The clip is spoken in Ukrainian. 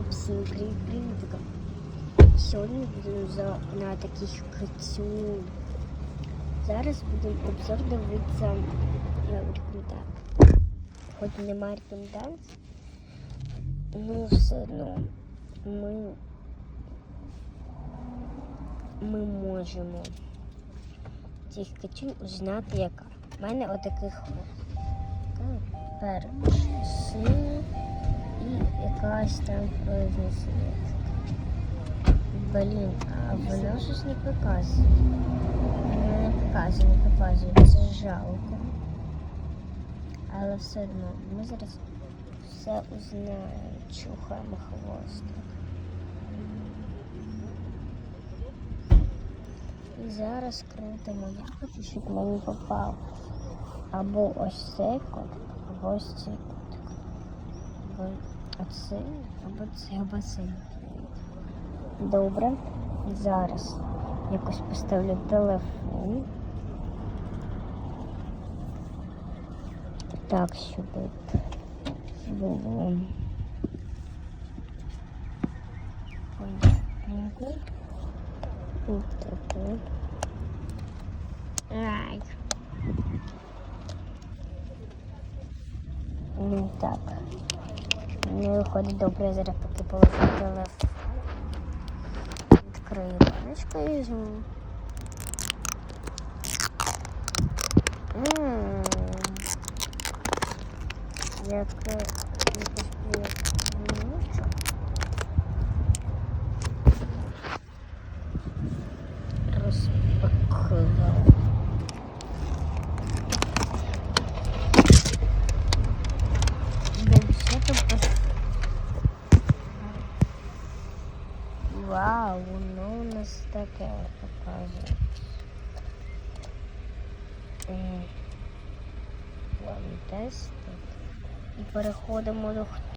Йоу, всім привіт, привітка. Сьогодні будемо за, на таких кицю. Зараз будемо обзор дивитися на рекомендації. Хоч немає рекомендацій, ну все одно ми, ми можемо цих качів узнати, яка. У мене отаких от. Перший якась там произнесення. Блін, а вона щось не показує. Вона не показує, не показує. Це жалко. Але все одно ми зараз все узнаємо. Чухаємо хвостик. І зараз крутимо. Я щоб мені попав або ось цей котик, або ось цей котик. Оцей, або цей, або цей. Добре. Зараз якось поставлю телефон. Так, щоб було. понятненько. Ось таке. Ну так. Не виходить добре, я зараз поки положу телефон. Відкрию баночку і візьму. Ммм. Як igual o Nunes tá daquela tá, É. Hum. Vamos testar. E para roda motor.